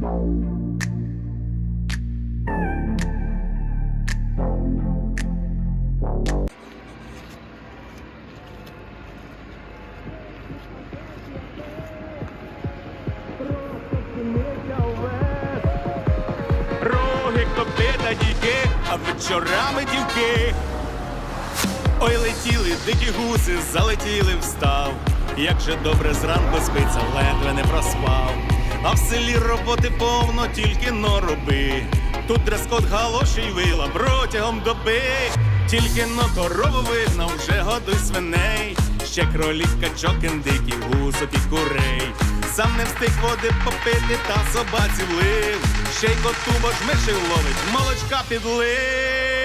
Роги, копита, дійки, а вечорами дівки. Ой, летіли дикі гуси, залетіли в став. Як же добре зранку спиться, ледве не проспав. А в селі роботи повно, тільки но роби. Тут дрес-код галоші й вила протягом доби. Тільки но корову видно, вже годуй свиней. Ще кролік, качок, індиків, гусок і курей. Сам не встиг води попити та собаці влив. Ще й коту, ж мишей ловить, молочка підлив.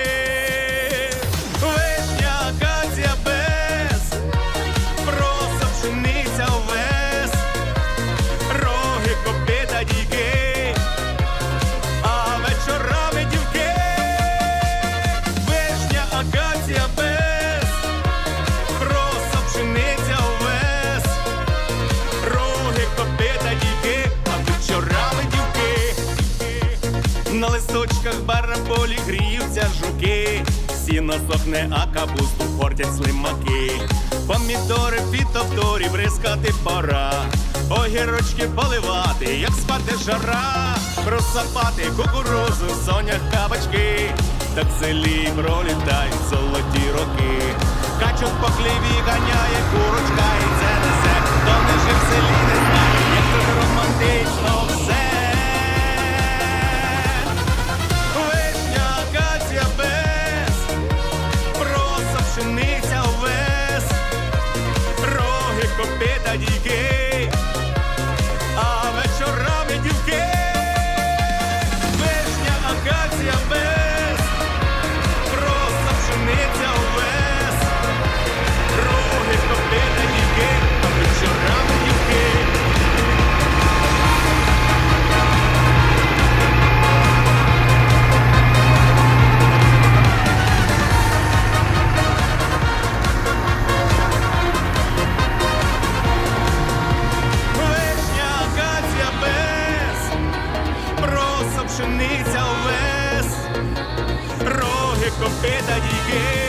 На листочках бараболі гріються жуки, сіно сохне, а капусту портять слимаки. Помідори фітофторі бризкати пора, огірочки поливати, як спати жара, просапати кукурузу, сонях кабачки, так в селі пролітають золоті роки. Качок по хліві ганяє курочка, і це несе, хто не жив в селі, не знає, копита, дійки, пшениця овес, роги, копита, дій